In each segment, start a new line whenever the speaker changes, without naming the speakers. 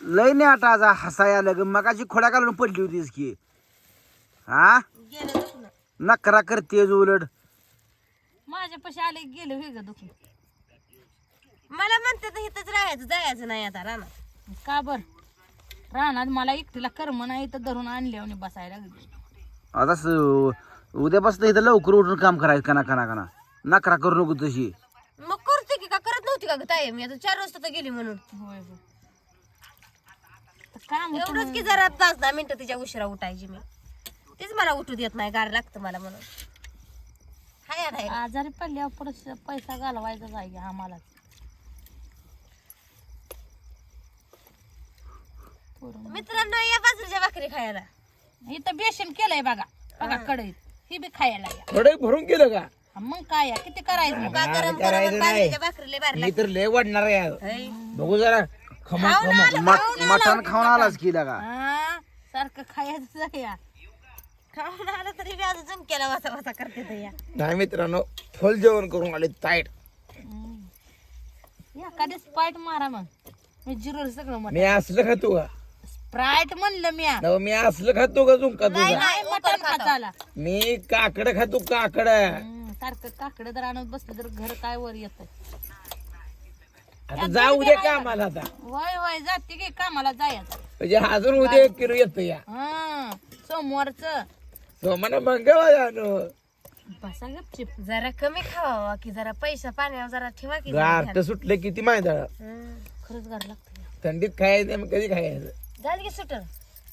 लय नाही आता आज हसाय आलं ग. मगाची खोड्या घालून पडली होतीस की. हा? नकरा करतेस उलट.
माझ्यापाशी आले की गेले वेगळं दुखून
मला म्हणते तर इथंच राहायचं जायचं नाही आता रानात.
का बर? रानात मला एकटीला कर्म नाही तर धरून आणले आणि बसायला
आता स- उद्यापासून इथं लवकर उठून काम करायचं कना कना कना नकरा करू नको तशी.
मग करते की का? करत नव्हती का ग ताई? मी आता चार वाजता तर गेली म्हणून.
होय. काम होतं
एवढंच की जरा तास दहा मिनिटं तिच्या उशिरा उठायची मी. तेच मला उठू देत नाही गार लागतं मला म्हणून. हाय आता हे.
आजारी पडल्यावर परत पैसा घालवायचा जाय आम्हाला
मित्रांनो या बाजरीच्या भाकरी खायला.
इथं बेसन केलंय बघा. बघा कडईत ही बी खायला या.
थोडं भरून गेलं का?
हा, मग काय या, किती करायचं?
का गरम
करायचं
गरम
नाही.
बाजरीच्या भाकरी लय भारी
मी तर लय वाढणार आहे. बघू जरा. खमा खमा
मट- मटण खाऊन आलाच की? लगा
हा सारखं खायचं या.
खाऊन आलं तरी बी अजून झुमक्याला वासा वासा करते या.
नाही मित्रांनो फुल जेवण करून आले ताईट
या कधी स्प्राईट मारा मग. मी जिरो सगळं मटण.
मी असलं खातो का?
स्प्राईट म्हणलं मी
नव मी असलं खातो का झुंका तुझा?
नाही मटण खाताला.
मी काकड खातो काकड.
हम्म, सारखं काकडं जर आणत बसलं तर घर काय वर येत?
आता जाऊ दे कामाला आता.
वय वय जाते की कामाला जायचं.
म्हणजे अजून उद्या एक किलो येतो या.
हा सोमवारच.
सोमाना मंगळवार आणू
बसा गपचिप.
जरा कमी खावा की जरा पैसा पाण्यावर जरा ठेवा की
गारट सुटलं किती माहिती आहे?
हं.
खरंच गार लागतं
थंडीत खायचं मग कधी खायचं?
झालं की सुटर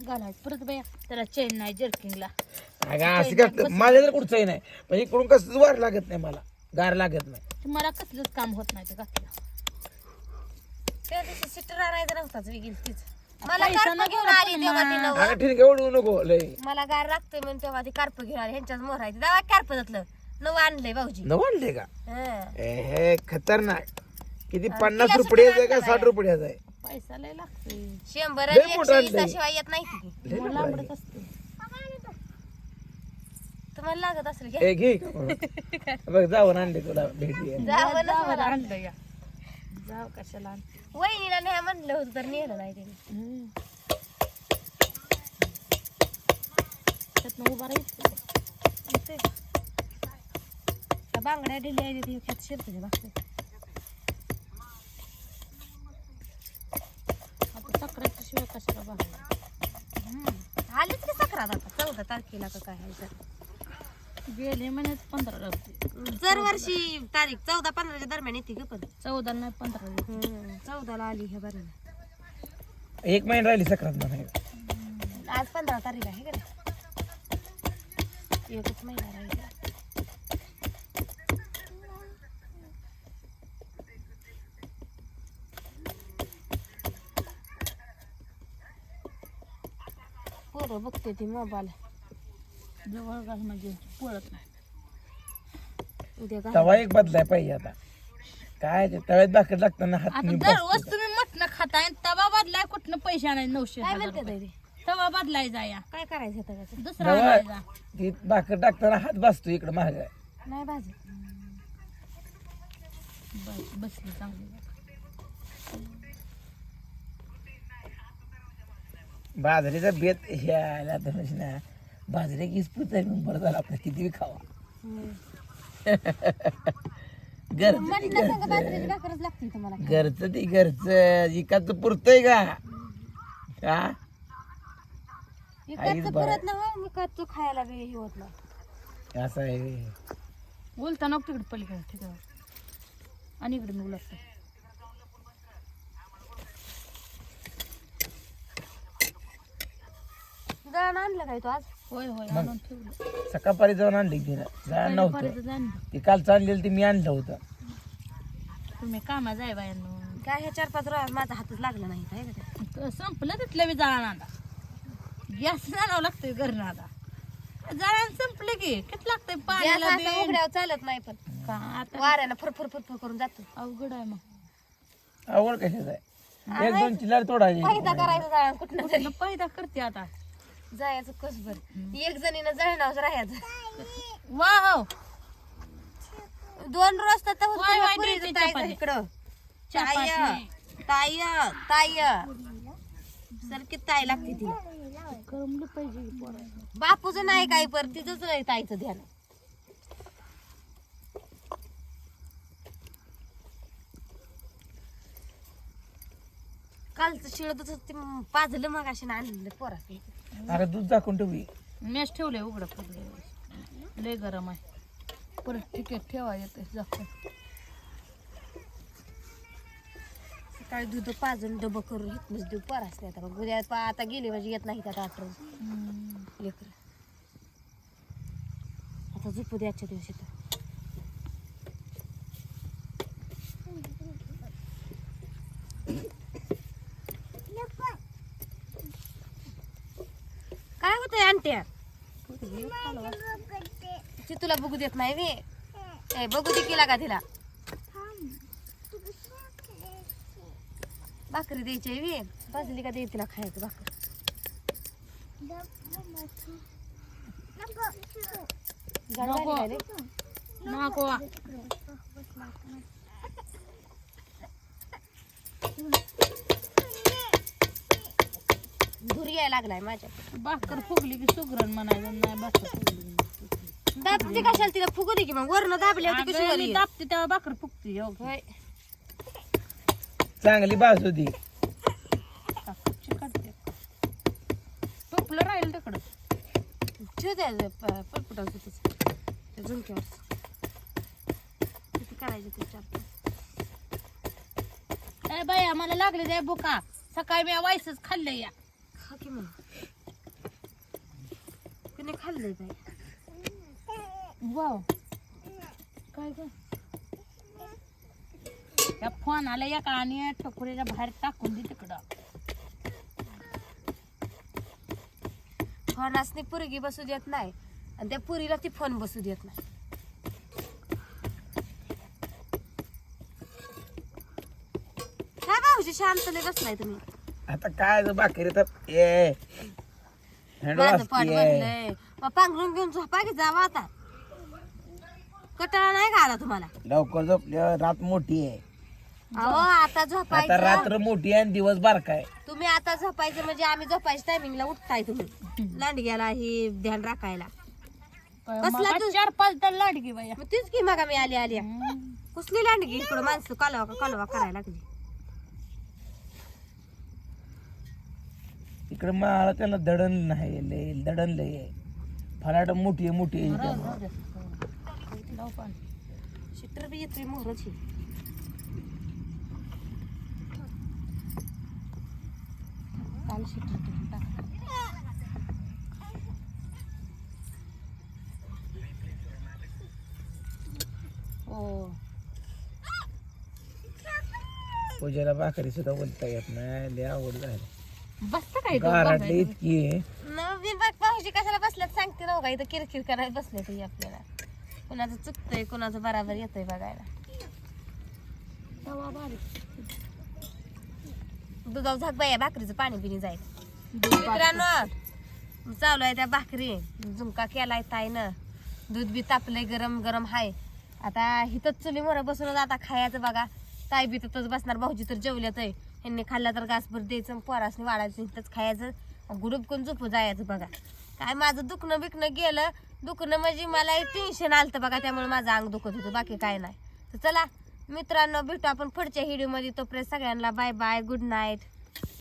घालायचं. परत बाया त्याला चेन नाही जर्किंगला
अगं असं करत माझ्या तर कुठचंही नाही. पण इकडून कसंच वार लागत नाही मला. गार लागत नाही.
मला कसलंच काम होत नाही ते घातलं?
त्या दिवशी सुटर आणायचं नव्हताच मी गेली तीच मला
पैसा
कार्प
नको
घेऊन
ना
आली तेव्हा ती नवं.
अगं ठीक एवढू नको लय.
मला गार म्हणून तेव्हा ती कार्प घेऊन आली ह्यांच्याच मोर आहे कार्प जातलं नवं आणलंय भाऊजी.
न वाढले का?
हं.
ए, हे खतरनाक. किती पन्नास रुपयाचं आहे का साठ रुपयाचं आहे
पैसा लय लागतोय.
शंभर
लय
आणि
मोठं
एकशे
आणलंय.
वीस शिवाय येत नाही ती.
लय
मला
लांब
आवडत असते
तुम्हाला लागत असेल घ्या.
आहे. ए, घे. का मग? बघ जाऊन आणले तुला भेटी. आहे.
जावं ना
जावं
मला.
आणलं या. जाव कशाला.
वहिनीला नाही म्हणलं होतं तर नेलं नाही तिने.
त्यातनं उभा राहायचं
ते. त्या बांगड्या दिल्या आहेत ती ह्यात शिरते बाकी
आता साखरेच्या शिवाय कशाला बांगड्या
आलीच की सक्रात आता चौदा तारखेला का काय आहे तर.
गेले महिन्यात पंधरा लागते
दरवर्षी तारीख चौदा पंधराच्या दरम्यान येते ग पण.
चौदा नाही पंधरा लागते.
चौदाला आली ह्या बरं
एक महिना राहिली सक्रात म्हणायला
आज पंधरा तारीख आहे का? एकच महिना राहिला. पोरं बघते ती मोबाईल.
जवळ घाल म्हणजे पळत नाही
उद्या घाल.
तवा एक बदलाय पाहिजे आता काय ते तव्यात भाकर लागताना हात
आता
मी
दररोज तुम्ही मटण खाताय तवा बदलाय कुठनं पैसे आणाय नऊशे
काय
हजार
म्हणते
रुपये.
ताई ते?
तवा बदलाय जाया
काय करायचं त्याचं?
दुसरा आणायचा
ती भाकर टाकताना हात बसतो इकडे महाग
नाही भाजी
बस बसली चांगली
बाजरीचा बेत हे आला आता म्हणजे ना बाजरी की स्पूत आहे मग बरं झालं आपलं किती खावा. घरचं
भाकरच लागते तुम्हाला.
घरचं ते घरचं इकाचं पुरतंय का? हा? आईच
इकडचं
बरं.
परत ना हो, मी करतो खायला बी हे होत नाही.
असं आहे
बोलता नको तिकडे पलीकडे ठीक आहे आणि इकडे मी उलटतो
दळण आणलं काय तू आज?
होय होय आणून ठेवलं.
सकाळपारी जाऊन आणली की जाण नव्हतं.
परत जाण
ती काल चाललेलं ते मी आणलं होतं.
तुम्ही कामा जाय बायांनो.
काय हे चार पाच रोज माझा हातच लागला नाही का ते?
संपलं तिथलं मी जाळण आता. गॅस आणावं लागतंय घरनं आता. जाळण संपलं की किती लागतंय
गॅस
पाण्याला
असा
बिन?
उघड्यावर चालत नाही पण.
का आता?
वाऱ्यानं फरफर फरफर करून जातो.
अवघड आहे मग.
आवड कशाच आहे? एक दोन चिल्लार तोडायची.
फायदा करायचं कुठं
मग पैदा करते आता.
जायचं कसभर. एक जणीनं जळणावर राहायचं.
वाव.
दोन रोज तर तर होतं
वाय,
या
वाय,
पुरीचं
द्यायची
ताईचं
चपाती.
इकडं. ताय
चपाती.
ताय ताय सर किती ताई लागते. बापूचं नाही काही पर तिचंच नाही ताईचं ध्यान. कालचं शिळ दूध ते पाजलं मग अशी आणलेलं पोरा
अरे दूध दाखवून ठेवी.
मॅच ठेवलंय उघडं पडलं लय गरम आहे. परत तिकीट ठेवा येते जास्त
सकाळी दूध पाजून डबं करून घेतलंच देऊ. पोरास नाही आता उद्या पा- आता गेले म्हणजे येत नाही त्यात आठवण लेकर. आता झोपू दे आजच्या दिवशी तर काय होतंय आणत्या ती तुला बघू देत नाही वे ए, बघू दे केला का तिला? भाकरी द्यायची आहे वे. भाजली का दे तिला खायचं भाकर.
नको.
धूर यायला लागलाय माझ्या.
भाकर फुगली की सुगरण म्हणायचं नाही भाकर फुगली.
दाबते कशाला तिला? फुगू दे की मग. वरण दाबली होती कशी
अगं, मी? दाबते तेव्हा भाकर फुगते हो
होय.
चांगली बाजू दी
चिकटते टोपलं राहील तिकडं.
ठेव तिथंच त्या झुमक्यावर. किती करायचं ते चार पाच.
ए बाई आम्हाला लागले जाय बुका सकाळी मी वायसच खाल्लं या.
खा की मग. तिने खाल्लंय बाई?
वाव काय ग? त्या फोन आला एका आणि ठोकरीच्या बाहेर टाकून दे तिकडं.
फोनासनी पुरगी बसू देत नाही. आणि त्या पुरीला ती फोन बसू देत नाही. काय भाऊजी शांत लय बसलाय तुम्ही?
आता काय तर ए.
माझं पाठ. बसलंय मग पांघरून घेऊन झोपा की जावा आता. कटाळा नाही का आला तुम्हाला?
लवकर झोपल्यावर रात मोठी आहे.
अहो आता
आता
झोपायचं
रात्र मोठी आहे आणि दिवस बारका आहे.
तुम्ही आता झोपायचं म्हणजे आम्ही झोपायच्या टायमिंगला उठताय तुम्ही. लांडग्याला ही ध्यान राखायला. कसला तू-
चार पाच तर लाडकी बाई.
मग तीच की मग मी आली आली. कुसली लांडगी इकडं? माणसं कालवा कालवा करायला लागली.
इकडे मला त्याला दडण नाही लय दडण लय आहे. फलाट मोठी आहे मोठी आहे.
शिटर बी येतोय मोहरची. काल शिटर करून टाक
हो.
पूजेला भाकरी सुद्धा बोलता येत नाही. लय आवड झाली.
बसतं काय
गाराटली इतकी.
नवीन बाग कशाला बसल्यात? सांगते ना का इथं किरकिर करायला बसले ते आपल्याला. कुणाचं चुकतंय कुणाचं बराबर येतंय बघायला. दुधाव झाक बाया भाकरीचं पाणी पिणी जाईल. मित्रांनो चालू आहे त्या भाकरी. झुमका केलाय ताईनं. दूध बी तापलंय गरम गरम हाय. आता हिथंच चुली मोर बसून आता खायचं बघा. ताई बी तिथंच बसणार भाऊजी तर जेवल्यात आहे ह्यांनी खाल्ला तर घासभर द्यायचं पोरासनी वाढायचं इथंच खायचं. गुडुबकून झोपू जायचं बघा. काय माझं दुखणं बिकणं गेलं दुखणं म्हणजे मला एक टेन्शन आलतं बघा त्यामुळे माझं अंग दुखत होतं बाकी काय नाही. तर चला मित्रांनो भेटू आपण पुढच्या व्हिडिओमध्ये तोपर्यंत सगळ्यांना बाय बाय गुड नाईट